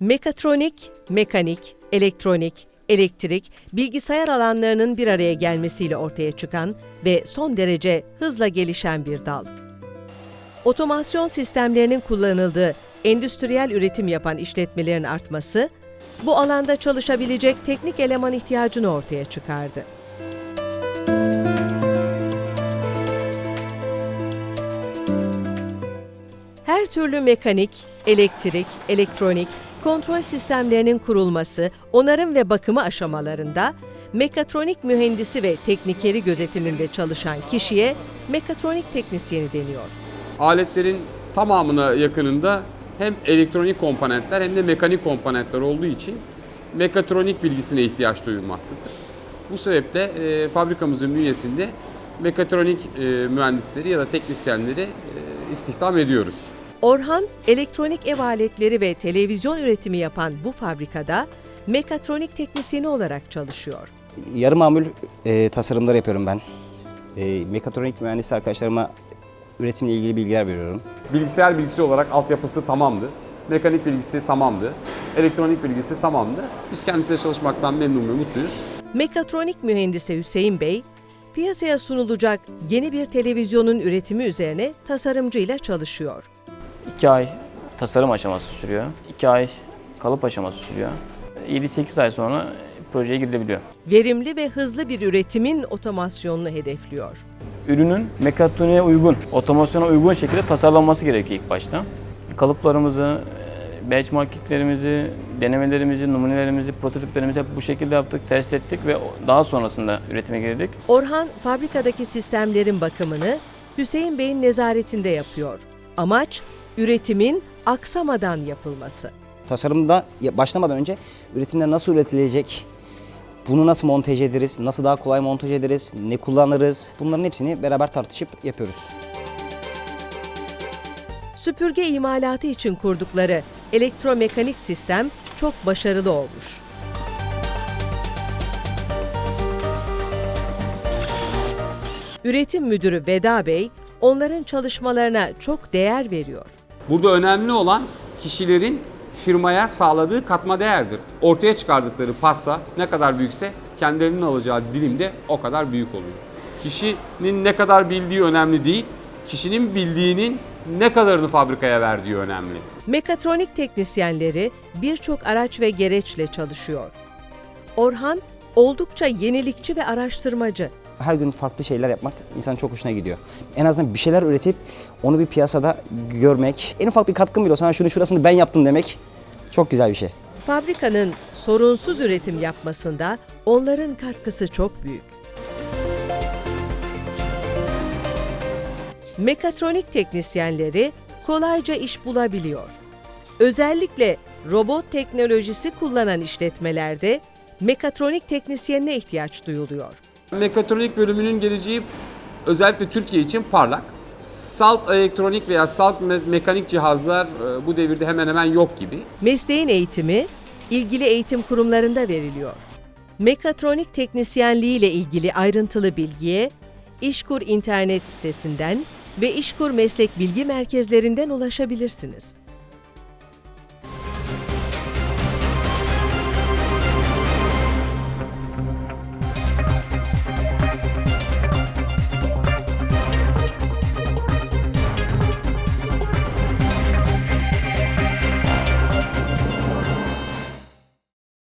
Mekatronik, mekanik, elektronik, elektrik, bilgisayar alanlarının bir araya gelmesiyle ortaya çıkan ve son derece hızla gelişen bir dal. Otomasyon sistemlerinin kullanıldığı endüstriyel üretim yapan işletmelerin artması, bu alanda çalışabilecek teknik eleman ihtiyacını ortaya çıkardı. Her türlü mekanik, elektrik, elektronik, kontrol sistemlerinin kurulması, onarım ve bakımı aşamalarında mekatronik mühendisi ve teknikeri gözetiminde çalışan kişiye mekatronik teknisyeni deniyor. Aletlerin tamamına yakınında hem elektronik komponentler hem de mekanik komponentler olduğu için mekatronik bilgisine ihtiyaç duyulmaktadır. Bu sebeple e, fabrikamızın bünyesinde mekatronik e, mühendisleri ya da teknisyenleri e, istihdam ediyoruz. Orhan, elektronik ev aletleri ve televizyon üretimi yapan bu fabrikada mekatronik teknisyeni olarak çalışıyor. Yarı mamul e, tasarımlar yapıyorum ben. E, mekatronik mühendisi arkadaşlarıma üretimle ilgili bilgiler veriyorum. Bilgisayar bilgisi olarak altyapısı tamamdı. Mekanik bilgisi tamamdı. Elektronik bilgisi tamamdı. Biz kendisiyle çalışmaktan memnun ve mutluyuz. Mekatronik mühendisi Hüseyin Bey, piyasaya sunulacak yeni bir televizyonun üretimi üzerine tasarımcıyla çalışıyor. 2 ay tasarım aşaması sürüyor. 2 ay kalıp aşaması sürüyor. 7-8 ay sonra projeye girilebiliyor. Verimli ve hızlı bir üretimin otomasyonunu hedefliyor. Ürünün mekatroniğe uygun, otomasyona uygun şekilde tasarlanması gerekiyor ilk başta. Kalıplarımızı, benchmarkinglerimizi, denemelerimizi, numunelerimizi, prototiplerimizi hep bu şekilde yaptık, test ettik ve daha sonrasında üretime girdik. Orhan fabrikadaki sistemlerin bakımını Hüseyin Bey'in nezaretinde yapıyor. Amaç üretimin aksamadan yapılması. Tasarımda başlamadan önce üretimde nasıl üretilecek, bunu nasıl montaj ederiz, nasıl daha kolay montaj ederiz, ne kullanırız bunların hepsini beraber tartışıp yapıyoruz. Süpürge imalatı için kurdukları elektromekanik sistem çok başarılı olmuş. Üretim müdürü Veda Bey, onların çalışmalarına çok değer veriyor. Burada önemli olan kişilerin firmaya sağladığı katma değerdir. Ortaya çıkardıkları pasta ne kadar büyükse kendilerinin alacağı dilim de o kadar büyük oluyor. Kişinin ne kadar bildiği önemli değil, kişinin bildiğinin ne kadarını fabrikaya verdiği önemli. Mekatronik teknisyenleri birçok araç ve gereçle çalışıyor. Orhan oldukça yenilikçi ve araştırmacı. Her gün farklı şeyler yapmak insanın çok hoşuna gidiyor. En azından bir şeyler üretip onu bir piyasada görmek, en ufak bir katkım bile olsa "Ha şunu şurasını ben yaptım demek çok güzel bir şey. Fabrikanın sorunsuz üretim yapmasında onların katkısı çok büyük. Mekatronik teknisyenleri kolayca iş bulabiliyor. Özellikle robot teknolojisi kullanan işletmelerde mekatronik teknisyenine ihtiyaç duyuluyor. Mekatronik bölümünün geleceği özellikle Türkiye için parlak. Salt elektronik veya salt me- mekanik cihazlar e, bu devirde hemen hemen yok gibi. Mesleğin eğitimi ilgili eğitim kurumlarında veriliyor. Mekatronik teknisyenliği ile ilgili ayrıntılı bilgiye İşkur internet sitesinden ve İşkur meslek bilgi merkezlerinden ulaşabilirsiniz.